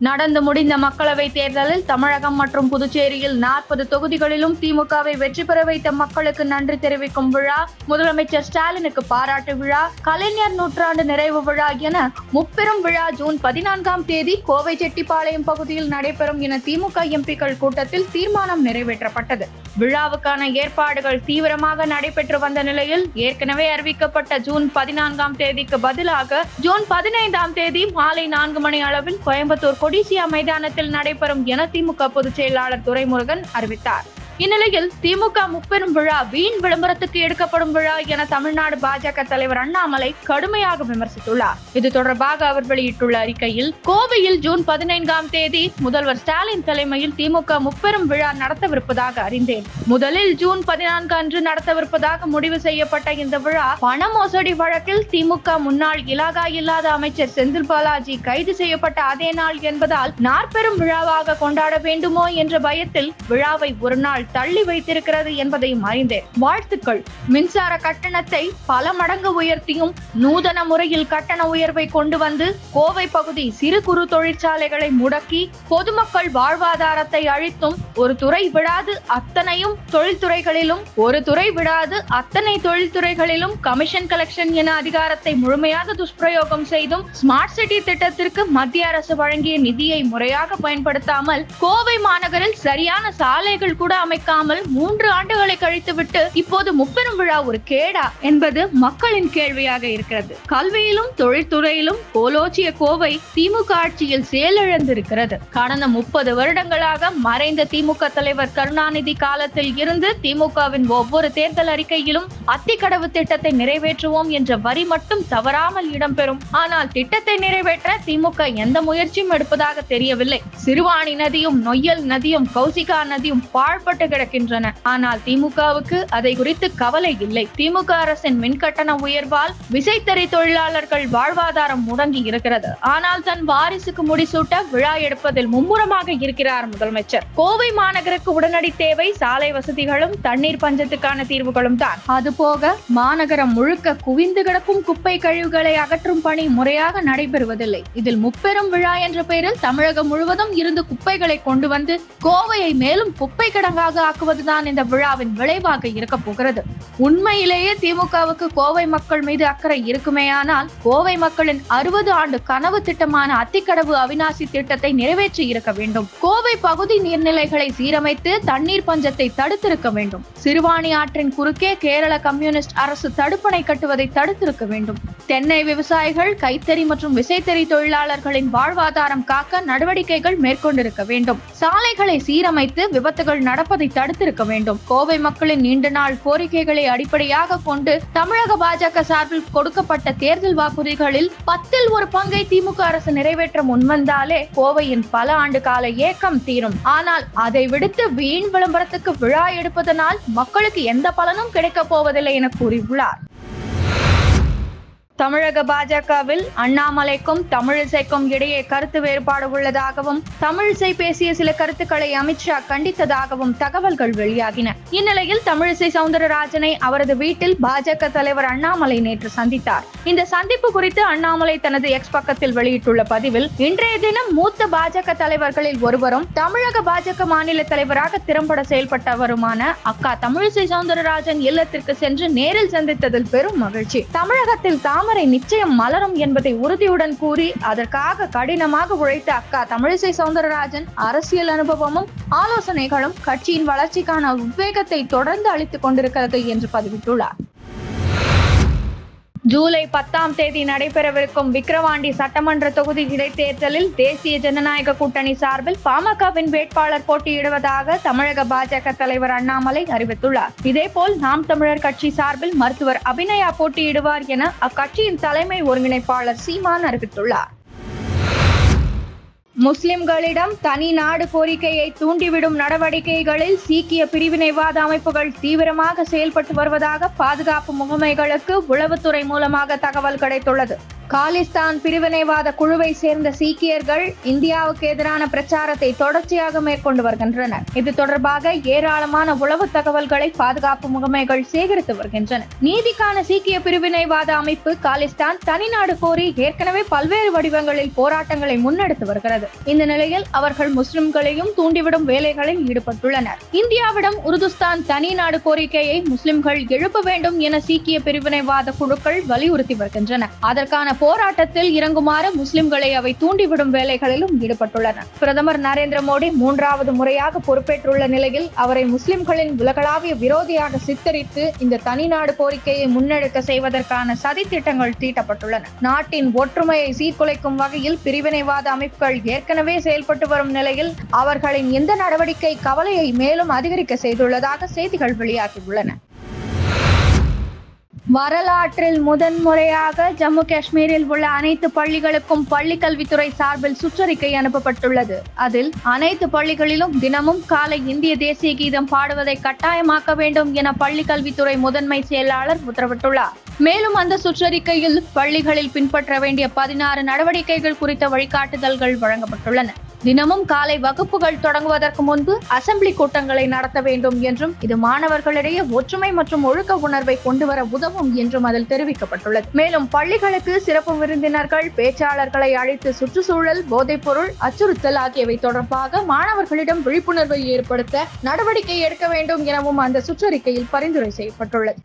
நடந்து முடிந்த மக்களவை தேர்தலில் தமிழகம் மற்றும் புதுச்சேரியில் நாற்பது தொகுதிகளிலும் திமுகவை வெற்றி பெற வைத்த மக்களுக்கு நன்றி தெரிவிக்கும் விழா முதலமைச்சர் ஸ்டாலினுக்கு பாராட்டு விழா கலைஞர் நூற்றாண்டு நிறைவு விழா என முப்பெரும் விழா ஜூன் பதினான்காம் தேதி கோவை செட்டிப்பாளையம் பகுதியில் நடைபெறும் என திமுக எம்பிக்கள் கூட்டத்தில் தீர்மானம் நிறைவேற்றப்பட்டது. விழாவுக்கான ஏற்பாடுகள் தீவிரமாக நடைபெற்று வந்த நிலையில் ஏற்கனவே அறிவிக்கப்பட்ட ஜூன் பதினான்காம் தேதிக்கு பதிலாக ஜூன் பதினைந்தாம் தேதி மாலை நான்கு மணி அளவில் கோயம்புத்தூர் கொடிசியா மைதானத்தில் நடைபெறும் என திமுக பொதுச் செயலாளர் துரைமுருகன் அறிவித்தார். இந்நிலையில் திமுக முப்பெரும் விழா வீண் விளம்பரத்துக்கு எடுக்கப்படும் விழா என தமிழ்நாடு பாஜக தலைவர் அண்ணாமலை கடுமையாக விமர்சித்துள்ளார். இது தொடர்பாக அவர் வெளியிட்டுள்ள அறிக்கையில் கோவையில் ஜூன் பதினைந்தாம் தேதி முதல்வர் ஸ்டாலின் தலைமையில் திமுக முப்பெரும் விழா நடத்தவிருப்பதாக அறிந்தேன். முதலில் ஜூன் பதினான்கு அன்று நடத்தவிருப்பதாக முடிவு செய்யப்பட்ட இந்த விழா பண மோசடி வழக்கில் திமுக முன்னாள் இலாகா இல்லாத அமைச்சர் செந்தில் பாலாஜி கைது செய்யப்பட்ட அதே நாள் என்பதால் நாற்பெரும் விழாவாக கொண்டாட வேண்டுமோ என்ற பயத்தில் விழாவை ஒரு நாள் தள்ளி வைத்திருக்கிறது என்பதையும் அறிந்தேன் வாழ்த்துக்கள். மின்சார கட்டணத்தை பல மடங்கு உயர்த்தியும் நூதன முறையில் கட்டண உயர்வை கொண்டு வந்து கோவை பகுதி சிறு குறு தொழிற்சாலைகளை முடக்கி பொதுமக்கள் வாழ்வாதாரத்தை அழித்தும் ஒரு துறை விடாது அத்தனையும் தொழில்துறைகளிலும் ஒரு துறை விடாது அத்தனை தொழில்துறைகளிலும் கமிஷன் கலெக்ஷன் என அதிகாரத்தை முழுமையாக துஷ்பிரயோகம் செய்தும் ஸ்மார்ட் சிட்டி திட்டத்திற்கு மத்திய அரசு வழங்கிய நிதியை முறையாக பயன்படுத்தாமல் கோவை மாநகரில் சரியான சாலைகள் கூட அமை அமைக்காமல் மூன்று ஆண்டுகளை கழித்துவிட்டு இப்போது முப்பெரும் விழா ஒரு கேடா என்பது மக்களின் கேள்வியாக இருக்கிறது. கல்வியிலும் தொழில்துறையிலும் கோலோச்சிய கோவை திமுக ஆட்சியில் செயலிழந்திருக்கிறது. கடந்த முப்பது வருடங்களாக மறைந்த திமுக தலைவர் கருணாநிதி காலத்தில் இருந்து திமுகவின் ஒவ்வொரு தேர்தல் அறிக்கையிலும் அத்திக்கடவு திட்டத்தை நிறைவேற்றுவோம் என்ற வரி மட்டும் தவறாமல் இடம்பெறும். ஆனால் திட்டத்தை நிறைவேற்ற திமுக எந்த முயற்சியும் எடுப்பதாக தெரியவில்லை. சிறுவாணி நதியும் நொய்யல் நதியும் கௌசிகா நதியும் பாழ்பட்டு கிடக்கின்றன. ஆனால் திமுகவுக்கு அதை குறித்து கவலை இல்லை. திமுக அரசின் மின்கட்டண உயர்வால் விசைத்தறி தொழிலாளர்கள் வாழ்வாதாரம் முடங்கி இருக்கிறது. ஆனால் தன் வாரிசுக்கு முடிசூட்ட விழா எடுப்பதில் மும்முரமாக இருக்கிறார் முதலமைச்சர். கோவை மாநகருக்கு உடனடி தேவை சாலை வசதிகளும் தண்ணீர் பஞ்சத்துக்கான தீர்வுகளும் தான். அதுபோக மாநகரம் முழுக்க குவிந்து கிடக்கும் குப்பை கழிவுகளை அகற்றும் பணி முறையாக நடைபெறுவதில்லை. இதில் முப்பெரும் விழா என்ற பெயரில் தமிழகம் முழுவதும் இருந்து குப்பைகளை கொண்டு வந்து கோவையை மேலும் குப்பை கிடங்காக ஆக்குவதுதான் இந்த விழாவின் விளைவாக இருக்க போகிறது. உண்மையிலேயே திமுகவுக்கு கோவை மக்கள் மீது அக்கறை இருக்குமேயானால் கோவை மக்களின் அறுபது ஆண்டு கனவு திட்டமான அத்திக்கடவு அவிநாசி திட்டத்தை நிறைவேற்றி இருக்க வேண்டும். கோவை பகுதி நீர்நிலைகளை சீரமைத்து தண்ணீர் பஞ்சத்தை தடுத்திருக்க வேண்டும். சிறுவாணி ஆற்றின் குறுக்கே கேரள கம்யூனிஸ்ட் அரசு தடுப்பணை கட்டுவதை தடுத்திருக்க வேண்டும். தென்னை விவசாயிகள் கைத்தறி மற்றும் விசைத்தறி தொழிலாளர்களின் வாழ்வாதாரம் காக்க நடவடிக்கைகள் மேற்கொண்டிருக்க வேண்டும். சாலைகளை சீரமைத்து விபத்துகள் நடப்ப நடப்பதை தடுத்திருக்க வேண்டும். கோவை மக்களின் நீண்ட நாள் கோரிக்கைகளை அடிப்படையாக கொண்டு தமிழக பாஜக சார்பில் கொடுக்கப்பட்ட தேர்தல் வாக்குறுதிகளில் பத்தில் ஒரு பங்கை திமுக அரசு நிறைவேற்ற முன்வந்தாலே கோவையின் பல ஆண்டு கால ஏக்கம் தீரும். ஆனால் அதை விடுத்து வீண் விளம்பரத்துக்கு விழா எடுப்பதனால் மக்களுக்கு எந்த பலனும் கிடைக்கப் போவதில்லை என கூறியுள்ளார். தமிழக பாஜகவில் அண்ணாமலைக்கும் தமிழிசைக்கும் இடையே கருத்து வேறுபாடு உள்ளதாகவும் தமிழிசை பேசிய சில கருத்துக்களை அமித்ஷா கண்டித்ததாகவும் தகவல்கள் வெளியாகின. இந்நிலையில் தமிழிசை சவுந்தரராஜனை அவரது வீட்டில் பாஜக தலைவர் அண்ணாமலை நேற்று சந்தித்தார். இந்த சந்திப்பு குறித்து அண்ணாமலை தனது எக்ஸ் பக்கத்தில் வெளியிட்டுள்ள பதிவில் இன்றைய தினம் மூத்த பாஜக தலைவர்களில் ஒருவரும் தமிழக பாஜக மாநில தலைவராக திறம்பட செயல்பட்டவருமான அக்கா தமிழிசை சவுந்தரராஜன் இல்லத்திற்கு சென்று நேரில் சந்தித்ததில் பெரும் மகிழ்ச்சி. தமிழகத்தில் தாம் தாமரை நிச்சயம் மலரும் என்பதை உறுதியுடன் கூறி அதற்காக கடினமாக உழைத்த அக்கா தமிழிசை சவுந்தரராஜன் அரசியல் அனுபவமும் ஆலோசனைகளும் கட்சியின் வளர்ச்சிக்கான உத்வேகத்தை தொடர்ந்து அளித்துக் கொண்டிருக்கிறது என்று பதிவிட்டுள்ளார். ஜூலை பத்தாம் தேதி நடைபெறவிருக்கும் விக்கிரவாண்டி சட்டமன்ற தொகுதி இடைத்தேர்தலில் தேசிய ஜனநாயக கூட்டணி சார்பில் பாமகவின் வேட்பாளர் போட்டியிடுவதாக தமிழக பாஜக தலைவர் அண்ணாமலை அறிவித்துள்ளார். இதேபோல் நாம் தமிழர் கட்சி சார்பில் மருத்துவர் அபிநயா போட்டியிடுவார் என அக்கட்சியின் தலைமை ஒருங்கிணைப்பாளர் சீமான் அறிவித்துள்ளார். முஸ்லிம்களிடம் தனி நாடு கோரிக்கையை தூண்டிவிடும் நடவடிக்கைகளில் சீக்கிய பிரிவினைவாத அமைப்புகள் தீவிரமாக செயல்பட்டு வருவதாக பாதுகாப்பு முகமைகளுக்கு உளவுத்துறை மூலமாக தகவல் கிடைத்துள்ளது. காலிஸ்தான் பிரிவினைவாத குழுவை சேர்ந்த சீக்கியர்கள் இந்தியாவுக்கு எதிரான பிரச்சாரத்தை தொடர்ச்சியாக மேற்கொண்டு வருகின்றனர். இது தொடர்பாக ஏராளமான உளவு தகவல்களை பாதுகாப்பு முகமைகள் சேகரித்து வருகின்றன. நீதிக்கான சீக்கிய பிரிவினைவாத அமைப்பு காலிஸ்தான் தனிநாடு கோரி ஏற்கனவே பல்வேறு வடிவங்களில் போராட்டங்களை முன்னெடுத்து வருகிறது. இந்த நிலையில் அவர்கள் முஸ்லிம்களையும் தூண்டிவிடும் வேலைகளில் ஈடுபட்டுள்ளனர். இந்தியாவிடம் உருதுஸ்தான் தனி நாடு கோரிக்கையை முஸ்லிம்கள் எழுப்ப வேண்டும் என சீக்கிய பிரிவினைவாத குழுக்கள் வலியுறுத்தி வருகின்றன. அதற்கான போராட்டத்தில் இறங்குமாறு முஸ்லிம்களை அவை தூண்டிவிடும் வேலைகளிலும் ஈடுபட்டுள்ளன. பிரதமர் நரேந்திர மோடி மூன்றாவது முறையாக பொறுப்பேற்றுள்ள நிலையில் அவரை முஸ்லிம்களின் உலகளாவிய விரோதியாக சித்தரித்து இந்த தனிநாடு கோரிக்கையை முன்னெடுக்க செய்வதற்கான சதித்திட்டங்கள் தீட்டப்பட்டுள்ளன. நாட்டின் ஒற்றுமையை சீர்குலைக்கும் வகையில் பிரிவினைவாத அமைப்புகள் ஏற்கனவே செயல்பட்டு வரும் நிலையில் அவர்களின் இந்த நடவடிக்கை கவலையை மேலும் அதிகரிக்க செய்துள்ளதாக செய்திகள் வெளியாகியுள்ளன. வரலாற்றில் முதன்முறையாக ஜம்மு காஷ்மீரில் உள்ள அனைத்து பள்ளிகளுக்கும் பள்ளி கல்வித்துறை சார்பில் சுற்றறிக்கை அனுப்பப்பட்டுள்ளது. அதில் அனைத்து பள்ளிகளிலும் தினமும் காலை இந்திய தேசிய கீதம் பாடுவதை கட்டாயமாக்க வேண்டும் என பள்ளிக்கல்வித்துறை முதன்மை செயலாளர் உத்தரவிட்டுள்ளார். மேலும் அந்த சுற்றறிக்கையில் பள்ளிகளில் பின்பற்ற வேண்டிய பதினாறு நடவடிக்கைகள் குறித்த வழிகாட்டுதல்கள் வழங்கப்பட்டுள்ளன. தினமும் காலை வகுப்புகள் தொடங்குவதற்கு முன்பு அசெம்பிளி கூட்டங்களை நடத்த வேண்டும் என்றும் இது மாணவர்களிடையே ஒற்றுமை மற்றும் ஒழுக்க உணர்வை கொண்டுவர உதவும் என்றும் அதில் தெரிவிக்கப்பட்டுள்ளது. மேலும் பள்ளிகளுக்கு சிறப்பு விருந்தினர்கள் பேச்சாளர்களை அழைத்து சுற்றுச்சூழல் போதைப்பொருள் அச்சுறுத்தல் ஆகியவை தொடர்பாக மாணவர்களிடம் விழிப்புணர்வை ஏற்படுத்த நடவடிக்கை எடுக்க வேண்டும் எனவும் அந்த சுற்றறிக்கையில் பரிந்துரை செய்யப்பட்டுள்ளது.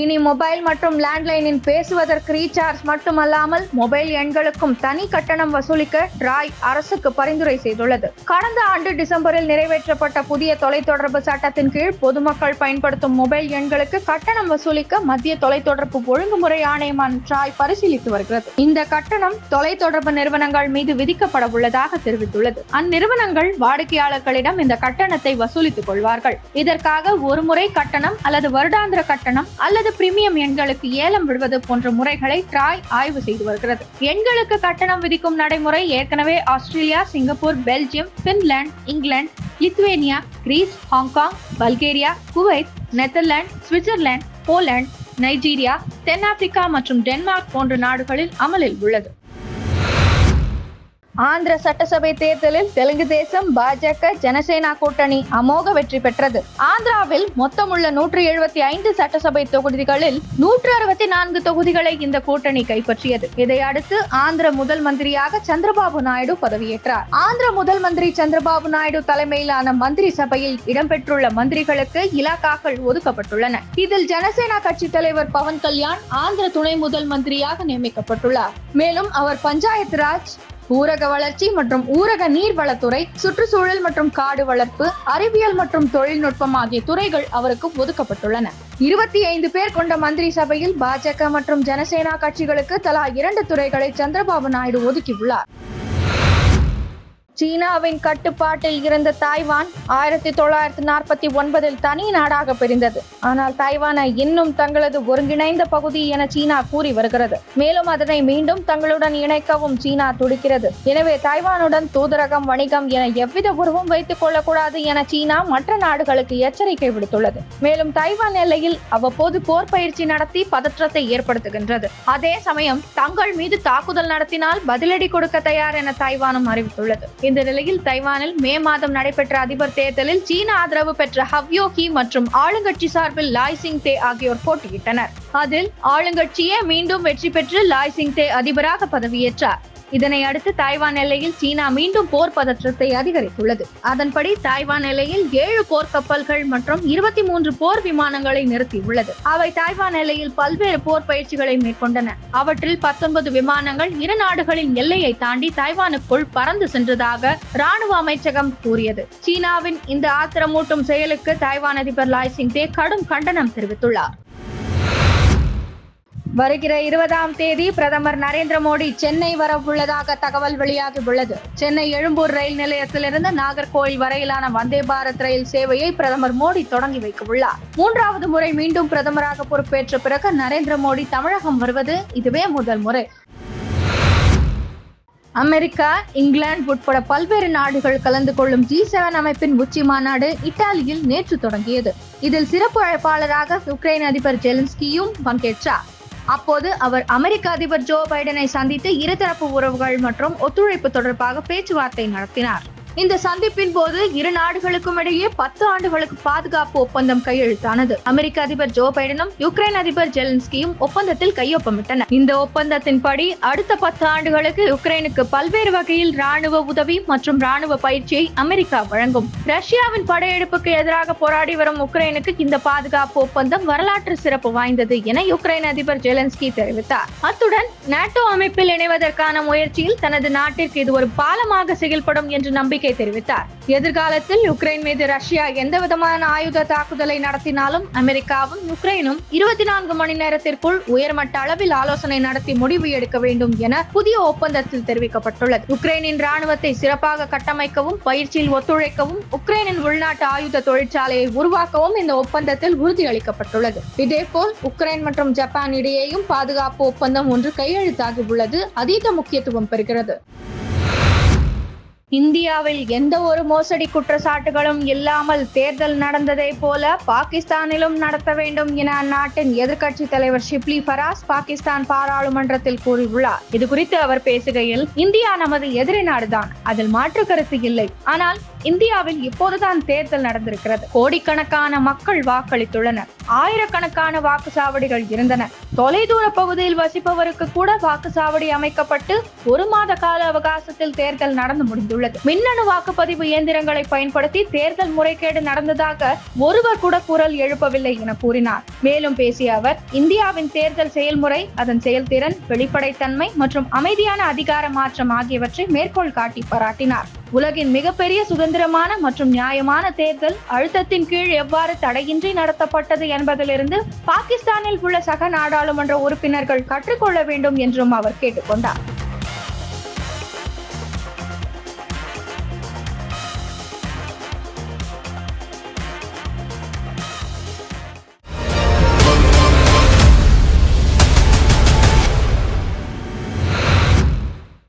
இனி மொபைல் மற்றும் லேண்ட்லைனின் பேசுவதற்கு ரீசார்ஜ் மட்டுமல்லாமல் மொபைல் எண்களுக்கும் தனி கட்டணம் வசூலிக்க டிராய் அரசுக்கு பரிந்துரை செய்துள்ளது. கடந்த ஆண்டு டிசம்பரில் நிறைவேற்றப்பட்ட புதிய தொலைத்தொடர்பு சட்டத்தின் கீழ் பொதுமக்கள் பயன்படுத்தும் மொபைல் எண்களுக்கு கட்டணம் வசூலிக்க மத்திய தொலைத்தொடர்பு ஒழுங்குமுறை ஆணையமான டிராய் பரிசீலித்து வருகிறது. இந்த கட்டணம் தொலைத்தொடர்பு நிறுவனங்கள் மீது விதிக்கப்பட உள்ளதாக தெரிவித்துள்ளது. அந்நிறுவனங்கள் வாடிக்கையாளர்களிடம் இந்த கட்டணத்தை வசூலித்துக் கொள்வார்கள். இதற்காக ஒருமுறை கட்டணம் அல்லது வருடாந்திர கட்டணம் அல்லது அல்லது பிரீமியம் எண்களுக்கு ஏலம் விடுவது போன்ற முறைகளை ட்ராய் ஆய்வு செய்து வருகிறது. எண்களுக்கு கட்டணம் விதிக்கும் நடைமுறை ஏற்கனவே Australia Singapore Belgium Finland England Lithuania Greece Hong Kong Bulgaria Kuwait Netherlands Switzerland Poland Nigeria தென்னாப்பிரிக்கா மற்றும் டென்மார்க் போன்ற நாடுகளில் அமலில் உள்ளது. ஆந்திர சட்டசபை தேர்தலில் தெலுங்கு தேசம் பாஜக ஜனசேனா கூட்டணி அமோக வெற்றி பெற்றது. ஆந்திராவில் மொத்தமுள்ள நூற்றி எழுபத்தி ஐந்து சட்டசபை தொகுதிகளில் நூற்று அறுபத்தி நான்கு தொகுதிகளை இந்த கூட்டணி கைப்பற்றியது. இதையடுத்து ஆந்திர முதல் மந்திரியாக சந்திரபாபு நாயுடு பதவியேற்றார். ஆந்திர முதல் மந்திரி சந்திரபாபு நாயுடு தலைமையிலான மந்திரி சபையில் இடம்பெற்றுள்ள மந்திரிகளுக்கு இலாக்காக்கள் ஒதுக்கப்பட்டுள்ளன. இதில் ஜனசேனா கட்சி தலைவர் பவன் கல்யாண் ஆந்திர துணை முதல் மந்திரியாக நியமிக்கப்பட்டுள்ளார். மேலும் அவர் பஞ்சாயத்து ராஜ் ஊரக வளர்ச்சி மற்றும் ஊரக நீர்வளத்துறை சுற்றுச்சூழல் மற்றும் காடு வளர்ப்பு அறிவியல் மற்றும் தொழில்நுட்பம் ஆகிய துறைகள் அவருக்கு ஒதுக்கப்பட்டுள்ளன. இருபத்தி ஐந்து பேர் கொண்ட மந்திரி சபையில் பாஜக மற்றும் ஜனசேனா கட்சிகளுக்கு தலா இரண்டு துறைகளை சந்திரபாபு நாயுடு ஒதுக்கியுள்ளார். சீனாவின் கட்டுப்பாட்டில் இருந்த தாய்வான் ஆயிரத்தி தொள்ளாயிரத்தி நாற்பத்தி ஒன்பதில் தனி நாடாக பிரிந்தது. ஆனால் தாய்வானை இன்னும் தங்களது ஒருங்கிணைந்த பகுதி என சீனா கூறி வருகிறது. மேலும் அதனை மீண்டும் தங்களுடன் இணைக்கவும் சீனா துடிக்கிறது. எனவே தாய்வானுடன் தூதரகம் வணிகம் என எவ்வித உறவும் வைத்துக் கொள்ளக்கூடாது என சீனா மற்ற நாடுகளுக்கு எச்சரிக்கை விடுத்துள்ளது. மேலும் தைவான் எல்லையில் அவ்வப்போது போர் பயிற்சி நடத்தி பதற்றத்தை ஏற்படுத்துகின்றது. அதே சமயம் தங்கள் மீது தாக்குதல் நடத்தினால் பதிலடி கொடுக்க தயார் என தாய்வானும் அறிவித்துள்ளது. இந்த நிலையில் தைவானில் மே மாதம் நடைபெற்ற அதிபர் தேர்தலில் சீன ஆதரவு பெற்ற ஹவ்யோகி மற்றும் ஆளுங்கட்சி சார்பில் லாய் சிங் தே ஆகியோர் போட்டியிட்டனர். அதில் ஆளுங்கட்சியே மீண்டும் வெற்றி பெற்று லாய் சிங் தே அதிபராக பதவியேற்றார். இதனை அடுத்து தாய்வான் எல்லையில் சீனா மீண்டும் போர் பதற்றத்தை அதிகரித்துள்ளது. அதன்படி தாய்வான் எல்லையில் ஏழு போர் கப்பல்கள் மற்றும் இருபத்தி மூன்று போர் விமானங்களை நிறுத்தியுள்ளது. அவை தாய்வான் எல்லையில் பல்வேறு போர் பயிற்சிகளை மேற்கொண்டன. அவற்றில் பத்தொன்பது விமானங்கள் இரு நாடுகளின் எல்லையை தாண்டி தாய்வானுக்குள் பறந்து சென்றதாக ராணுவ அமைச்சகம் கூறியது. சீனாவின் இந்த ஆத்திரமூட்டும் செயலுக்கு தாய்வான் அதிபர் லாய் சிங் தே கடும் கண்டனம் தெரிவித்துள்ளார். வருகிற இருபதாம் தேதி பிரதமர் நரேந்திர மோடி சென்னை வர உள்ளதாக தகவல் வெளியாகியுள்ளது. சென்னை எழும்பூர் ரயில் நிலையத்திலிருந்து நாகர்கோவில் வரையிலான வந்தே பாரத் ரயில் சேவையை பிரதமர் மோடி தொடங்கி வைக்க உள்ளார் மூன்றாவது முறை மீண்டும் பிரதமராக பொறுப்பேற்ற பிறகு நரேந்திர மோடி தமிழகம் வருவது இதுவே முதல் முறை. அமெரிக்கா இங்கிலாந்து உட்பட பல்வேறு நாடுகள் கலந்து கொள்ளும் ஜி செவன் அமைப்பின் உச்சி மாநாடு இத்தாலியில் நேற்று தொடங்கியது. இதில் சிறப்பு அழைப்பாளராக உக்ரைன் அதிபர் ஜெலன்ஸ்கியும் பங்கேற்றார். அப்போது அவர் அமெரிக்க அதிபர் ஜோ பைடனை சந்தித்து இருதரப்பு உறவுகள் மற்றும் ஒத்துழைப்பு தொடர்பாக பேச்சுவார்த்தை நடத்தினார். இந்த சந்திப்பின் போது இரு நாடுகளுக்கும் இடையே பத்து ஆண்டுகளுக்கு பாதுகாப்பு ஒப்பந்தம் கையெழுத்தானது. அமெரிக்க அதிபர் ஜோ பைடனும் யுக்ரைன் அதிபர் ஜெலன்ஸ்கியும் ஒப்பந்தத்தில் கையொப்பமிட்டனர். இந்த ஒப்பந்தத்தின்படி அடுத்த பத்து ஆண்டுகளுக்கு யுக்ரைனுக்கு பல்வேறு வகையில் ராணுவ உதவி மற்றும் ராணுவ பயிற்சியை அமெரிக்கா வழங்கும். ரஷ்யாவின் படையெடுப்புக்கு எதிராக போராடி வரும் உக்ரைனுக்கு இந்த பாதுகாப்பு ஒப்பந்தம் வரலாற்று சிறப்பு வாய்ந்தது என யுக்ரைன் அதிபர் ஜெலன்ஸ்கி தெரிவித்தார். அத்துடன் நாட்டோ அமைப்பில் இணைவதற்கான முயற்சியில் தனது நாட்டிற்கு இது ஒரு பாலமாக செயல்படும் என்று நம்பிக்கை தெரிவித்தார். எதிர்காலத்தில் உக்ரைன் மீது ரஷ்யா எந்த விதமான ஆயுத தாக்குதலை நடத்தினாலும் அமெரிக்காவும் உக்ரைனும் இருபத்தி நான்கு மணி நேரத்திற்குள் உயர்மட்ட அளவில் ஆலோசனை நடத்தி முடிவு எடுக்க வேண்டும் என புதிய ஒப்பந்தத்தில் தெரிவிக்கப்பட்டுள்ளது. உக்ரைனின் ராணுவத்தை சிறப்பாக கட்டமைக்கவும் பயிற்சியில் ஒத்துழைக்கவும் உக்ரைனின் உள்நாட்டு ஆயுத தொழிற்சாலையை உருவாக்கவும் இந்த ஒப்பந்தத்தில் உறுதியளிக்கப்பட்டுள்ளது. இதேபோல் உக்ரைன் மற்றும் ஜப்பான் இடையேயும் பாதுகாப்பு ஒப்பந்தம் ஒன்று கையெழுத்தாகி உள்ளது. அதீத முக்கியத்துவம் பெறுகிறது. இந்தியாவில் எந்த ஒரு மோசடி குற்றச்சாட்டுகளும் இல்லாமல் தேர்தல் நடந்ததை போல பாகிஸ்தானிலும் நடத்த வேண்டும் என அந்நாட்டின் எதிர்க்கட்சி தலைவர் ஷிப்லி ஃபராஸ் பாகிஸ்தான் பாராளுமன்றத்தில் கூறியுள்ளார். இது குறித்து அவர் பேசுகையில் இந்தியா நமது எதிரி நாடுதான் அதில் மாற்று கருத்து இல்லை. ஆனால் இந்தியாவில் இப்போதுதான் தேர்தல் நடந்திருக்கிறது. கோடிக்கணக்கான மக்கள் வாக்களித்துள்ளனர். ஆயிரக்கணக்கான வாக்குச்சாவடிகள் இருந்தன. தொலைதூர பகுதியில் வசிப்பவருக்கு கூட வாக்குச்சாவடி அமைக்கப்பட்டு ஒரு மாத கால அவகாசத்தில் தேர்தல் நடந்து முடிந்துள்ளது. மின்னணு வாக்குப்பதிவு இயந்திரங்களை பயன்படுத்தி தேர்தல் முறைகேடு நடந்ததாக ஒருவர் கூட குரல் எழுப்பவில்லை என கூறினார். மேலும் பேசிய அவர் இந்தியாவின் தேர்தல் செயல்முறை அதன் செயல்திறன் வெளிப்படைத்தன்மை மற்றும் அமைதியான அதிகார மாற்றம் ஆகியவற்றை மேற்கோள் காட்டி பாராட்டினார். உலகின் மிகப்பெரிய சுதந்திரமான மற்றும் நியாயமான தேர்தல் அழுத்தத்தின் கீழ் எவ்வாறு தடையின்றி நடத்தப்பட்டது என்பதிலிருந்து பாகிஸ்தானில் உள்ள சக நாடாளுமன்ற உறுப்பினர்கள் கற்றுக்கொள்ள வேண்டும் என்றும் அவர் கேட்டுக்கொண்டார்.